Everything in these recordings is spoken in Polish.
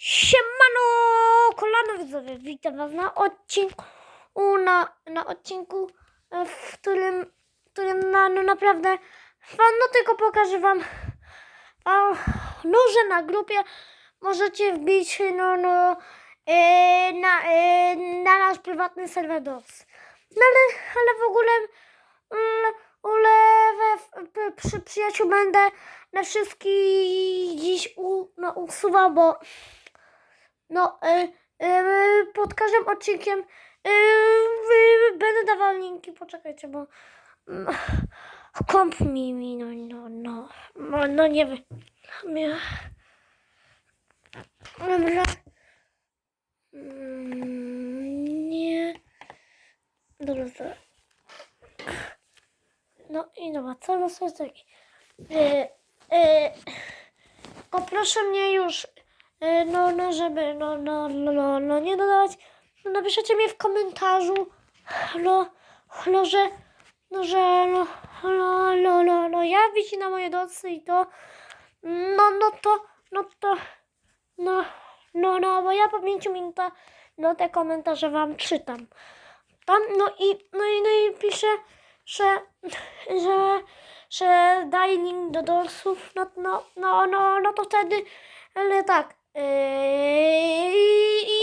Siemano, kolano widzowie, witam was na odcinku, na, na odcinku, e, w którym, w którym na, no naprawdę, wam, no tylko pokażę wam, wam, no, na grupie możecie wbić, no, no, e, na, e, na nasz prywatny serwer DOS. No ale, ale w ogóle, mm, p- przy przyjaciół będę na wszystkich dziś u, no, usuwał, bo no, y, y, pod każdym odcinkiem y, y, będę dawał linki. Poczekajcie, bo mm, komp mi, mi no, no, no, no, no nie wiem. Nie. Dobra. Mm, Nie. Dobra, dobra. No i dobra, co na sobie taki. Y, y, tylko proszę mnie już no, no, żeby, no, no, no, no, no nie dodawać, no, napiszecie mi w komentarzu, no, no, że, no, że, no, no, no, no, no, ja widzicie na moje docy i to, no, no to, no to, no, no, no, bo ja po pięciu minutach, no, te komentarze wam czytam. Tam, no i, no i, no i piszę, że, że, że daj link do dorsów, no, no, no, no, no to wtedy, ale tak, Yy,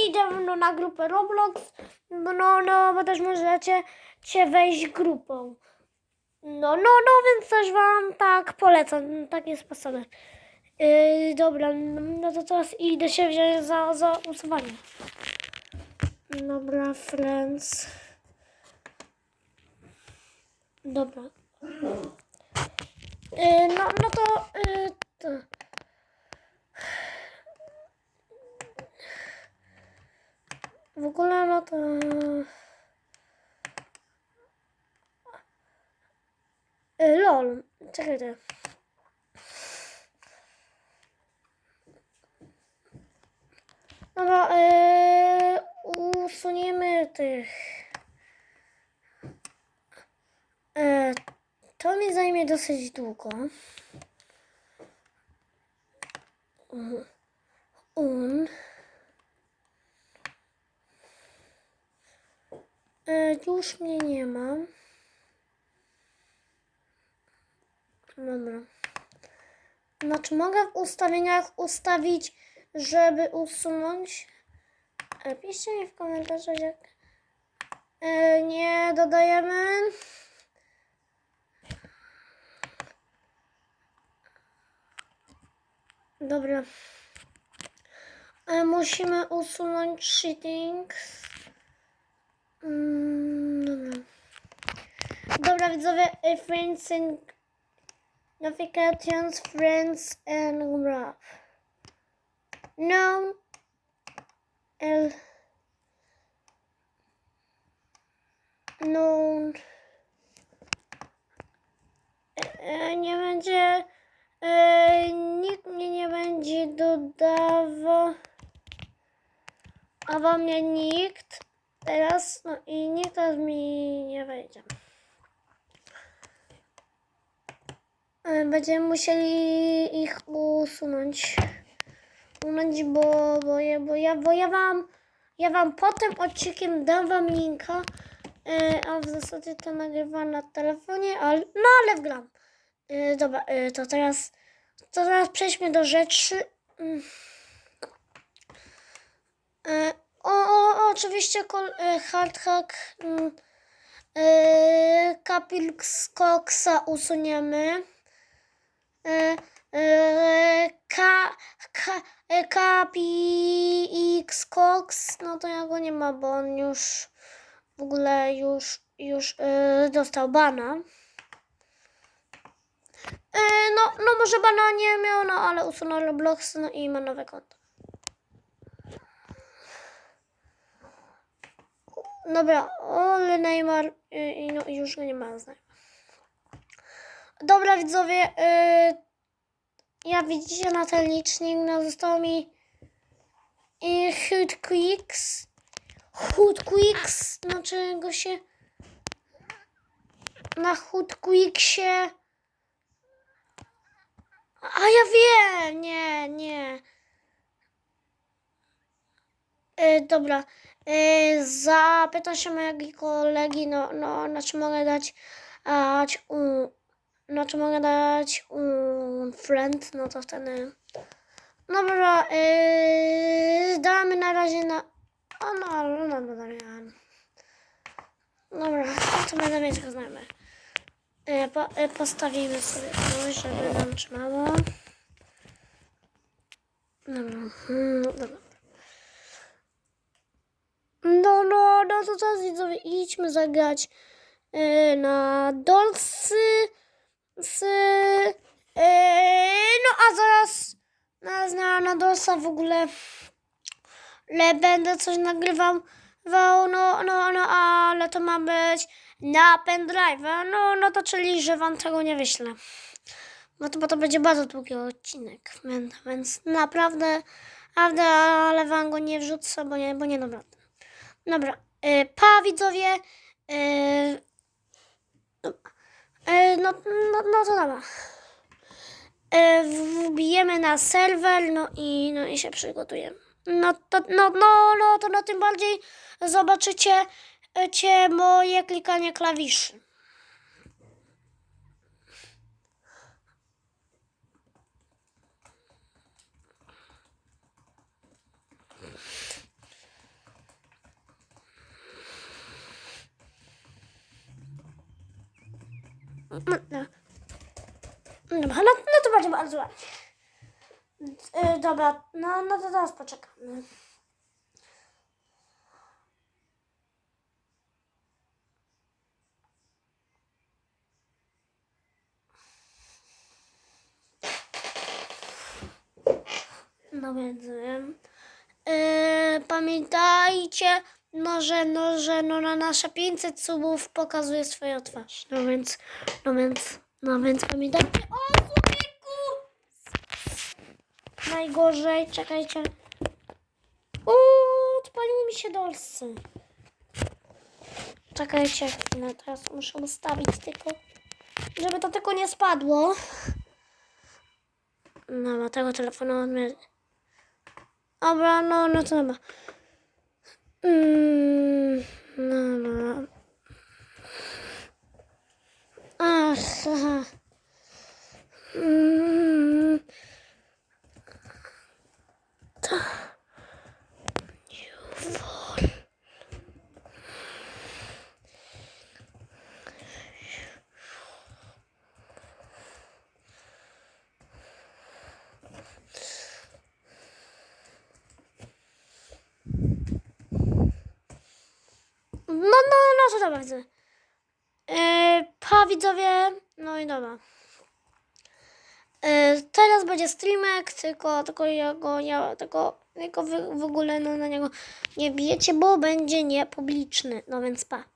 idę no, na grupę Roblox, no, no, bo też możecie cię wejść grupą. No, no, no, więc też wam tak polecam, takie sposoby. Yy, dobra, no to teraz idę się wziąć za, za usuwanie. Dobra, friends. Dobra. Yy, no, no to, yy, to. W ogóle no to... Y, lol, czekajcie. Dobra, y, usuniemy tych... Y, to mi zajmie dosyć długo. Un... E, już mnie nie ma. Dobra. Znaczy mogę w ustawieniach ustawić, żeby usunąć. E, piszcie mi w komentarzach jak e, nie dodajemy. Dobra. E, musimy usunąć cheatings. Mm, dobra. Dobra, widzowie, y, friends and notifications, friends and graph. No. El. No. E, e, nie będzie. E, nikt mnie nie będzie dodawał. A wam mnie nikt. Teraz, no i nikt teraz mi nie wejdzie. E, Będziemy musieli ich usunąć. Usunąć, bo, bo, ja, bo, ja, bo ja wam ja wam po tym odcinkiem dam wam linka, e, a w zasadzie to nagrywam na telefonie, ale, no ale wgram. E, dobra, to teraz to teraz przejdźmy do rzeczy. O, o, oczywiście kol, e, hard mm, e, Capilx Coxa usuniemy. E, e, e, KPX Cox, no to ja go nie ma, bo on już w ogóle już, już e, dostał bana. No, no może bana nie miał, no ale usunął Roblox, no i ma nowe konto. Dobra, ale Neymar y, i no, już go nie ma z. Dobra widzowie, y, ja widzicie na ten licznik, no zostało mi y, Hood Quicks. Hood Quicks, znaczy go się na Hood Quicksie. A ja wiem, nie, nie. E, dobra. E, zapytam się mojego kolegi, no, no, na czy mogę dać, dać u, na czy mogę dać u friend, no to wtedy. Dobra, e, damy na razie na. O, no, no, no, no, Damian. Dobra, to będę mieć go znajomych. E, po, e, postawimy sobie to, żeby nam trzymało. Dobra, mm, dobra. No, to czas widzowie, idźmy zagrać e, na dolsy, z, e, no a zaraz na, na, na dolsa w ogóle le, będę coś nagrywał, wał, no, no, no, ale to ma być na pendrive, no, no to czyli, że wam tego nie wyślę. Bo to, bo to będzie bardzo długi odcinek, więc, naprawdę, naprawdę, ale wam go nie wrzucę, bo nie, bo nie dobra. Dobra, pa widzowie. No, y, no, no, no to dobra. Wbijemy na serwer, no i, no i się przygotujemy. No to, no, no, no to no tym bardziej zobaczycie moje klikanie klawiszy. Dobra, no, no to będzie bardzo ładnie. Y, dobra, no, no to teraz poczekamy. No więc wiem. Yy, pamiętajcie, no że, no, że no, na nasze 500 subów pokazuje swoją twarz. No więc, no więc, no więc pamiętajcie. O, człowieku! Najgorzej, czekajcie. Uuu, odpaliły mi się dolsy. Czekajcie chwilę, teraz muszę ustawić tylko, żeby to tylko nie spadło. No, bo tego telefonu odmierzę. Dobra, no, no to dobra. Mm, No, no, no, to dobra, widzę. Yy, pa, widzowie. No i dobra. Yy, teraz będzie streamek, tylko, tylko ja go, ja tego, tylko wy w ogóle no, na niego nie bijecie, bo będzie niepubliczny. No więc pa.